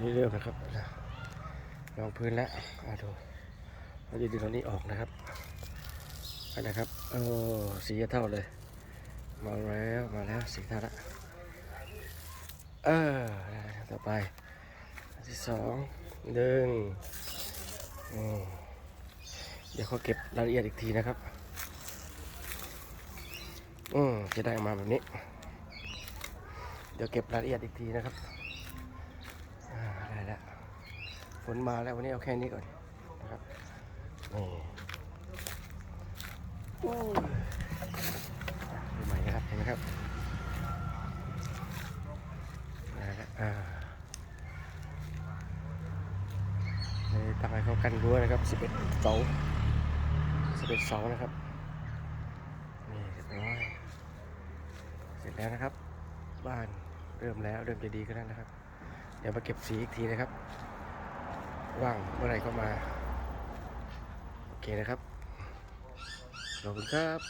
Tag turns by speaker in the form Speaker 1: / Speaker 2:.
Speaker 1: นี่เริ่มนะครับลองพื้นแล้วอะดูเราจะดึงตรงนี้ออกนะครับอันนะครับโอ้สีเท่าเลย มาแล้วมาแล้วสีเท่าละเออต่อไปที่สองดึงเดี๋ยวเขาเก็บรายละเอียดอีกทีนะครับอืมจะได้มาแบบนี้ เดี๋ยวเก็บรายละเอียดอีกทีนะครับอ่าได้แล้ว ฝนมาแล้ววันนี้เอาแค่นี้ก่อนนะครับนี่โอ้ดูใหม่นะครับเห็นไหมครับได้แล้วอ่านี่ตั้งให้เขากันรั้วนะครับ 11เสา11เสานะครับนี่เรียบร้อยเสร็จแล้วนะครับ บ้านเริ่มแล้วเริ่มจะดีขึ้นแล้วนะครับ เดี๋ยวมาเก็บสีอีกทีนะครับ ว่างเมื่อไหรก็มา โอเคนะครับ ขอบคุณครับ